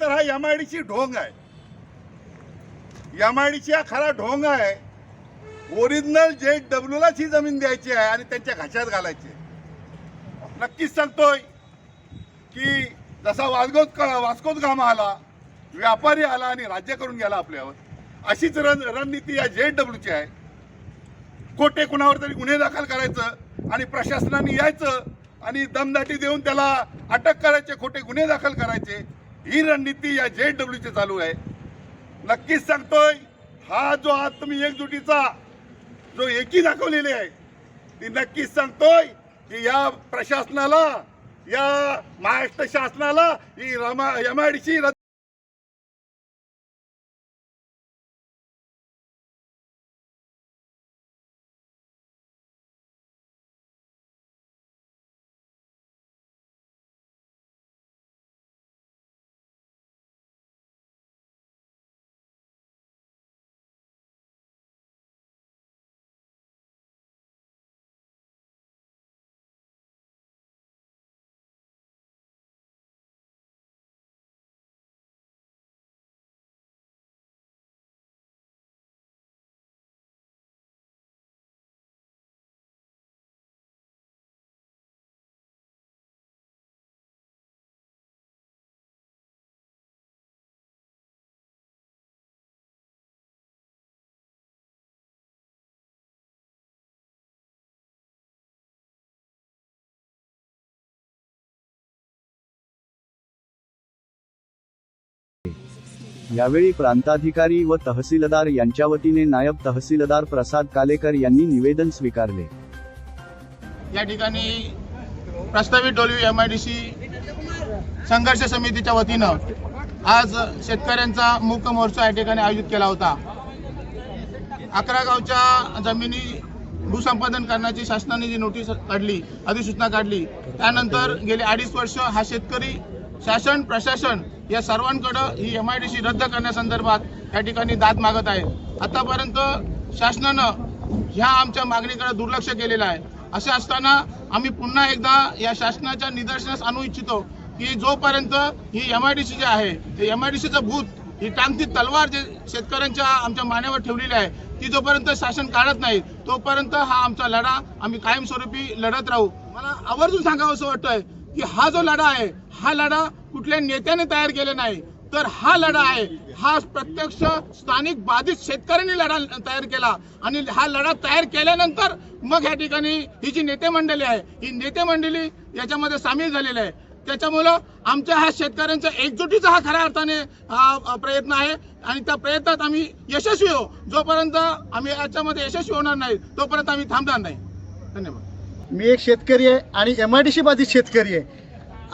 तर हा M I ची ढोंग आहे. एम आय ची हा खरा ढोंग आहे. ओरिजिनल जे डब्ल्यूलाच ही जमीन द्यायची आहे आणि त्यांच्या घशात घालायची नक्कीच सांगतोय की जसा वास्कोत वास्कोत गामा आला व्यापारी आला आणि राज्य करून गेला आपल्यावर अशीच रण रणनीती या जे डब्ल्यूची आहे. कोटे कुणावर तरी गुन्हे दाखल करायचं आणि प्रशासनाने यायचं आणि दमदाटी देऊन त्याला अटक करायचे खोटे गुन्हे दाखल करायचे ही रणनीती या जे डब्ल्यूची चालू आहे. नक्कीच सांगतोय हा जो आज तुम्ही एकजुटीचा जो एकी दाखवलेली आहे ती नक्कीच सांगतोय की या प्रशासनाला या महाराष्ट्र शासनाला ही रमा एम आय डी यावेळी प्रांताधिकारी व तहसीलदार यांच्या वतीने नायब तहसीलदार प्रसाद कालेकर यांनी निवेदन स्वीकारले. या ठिकाणी प्रस्तावित Dolvi M I D C संघर्ष समितीच्या वतीनं आज शेतकऱ्यांचा मूक मोर्चा या ठिकाणी आयोजित केला होता. अकरा गावच्या जमिनी भूसंपादन करण्याची शासनाने जी नोटीस काढली अधिसूचना काढली त्यानंतर गेले अडीच वर्ष हा शेतकरी शासन प्रशासन या सर्वांकडं ही एम आय डी सी रद्द करण्यासंदर्भात या ठिकाणी दाद मागत आहे. आतापर्यंत शासनानं ह्या आमच्या मागणीकडे दुर्लक्ष केलेलं आहे. असे असताना आम्ही पुन्हा एकदा या शासनाच्या निदर्शनास आणू इच्छितो की जोपर्यंत ही एम आय डी सी जे आहे ते एम आय डी सीचं भूत ही टांगती तलवार जे शेतकऱ्यांच्या आमच्या मानेवर ठेवलेली आहे ती जोपर्यंत शासन काढत नाही तोपर्यंत हा आमचा लढा आम्ही कायमस्वरूपी लढत राहू. मला आवर्जून सांगावं असं वाटतंय की हा जो लढा आहे हा लढा कुठल्या नेत्याने तयार केला नाही तर हा लढा आहे. हा प्रत्यक्ष स्थानिक बाधित शेतकऱ्यांनी लढा तयार केला. आणि हा लढा तयार केल्यानंतर मग या ठिकाणी ही जी नेते मंडळी आहे ही नेते मंडळी याच्यामध्ये सामील झालेली आहे. त्याच्यामुळं आमच्या ह्या शेतकऱ्यांच्या एकजुटीचा हा खऱ्या अर्थाने हा प्रयत्न आहे. आणि त्या प्रयत्नात आम्ही यशस्वी हो. जोपर्यंत आम्ही याच्यामध्ये यशस्वी होणार नाही तोपर्यंत आम्ही थांबणार नाही. धन्यवाद. मी एक शेतकरी आहे आणि एम आय डी सी बाधित शेतकरी आहे.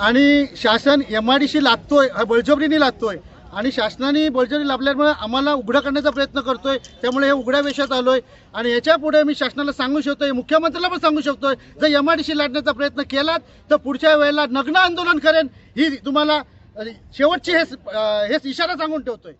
आणि शासन एम आय डी सी लागतोय बळजबरीने लागतोय आणि शासनाने बळजबरी लाभल्यामुळे आम्हाला उघडं करण्याचा प्रयत्न करतोय त्यामुळे हे उघड्या वेशात आलोय. आणि याच्यापुढे मी शासनाला सांगू शकतोय मुख्यमंत्र्याला पण सांगू शकतोय जर एम आय डी सी लाटण्याचा प्रयत्न केलात तर पुढच्या वेळेला नग्न आंदोलन करेन ही तुम्हाला शेवटची हेच अ, हेच इशारा सांगून ठेवतोय.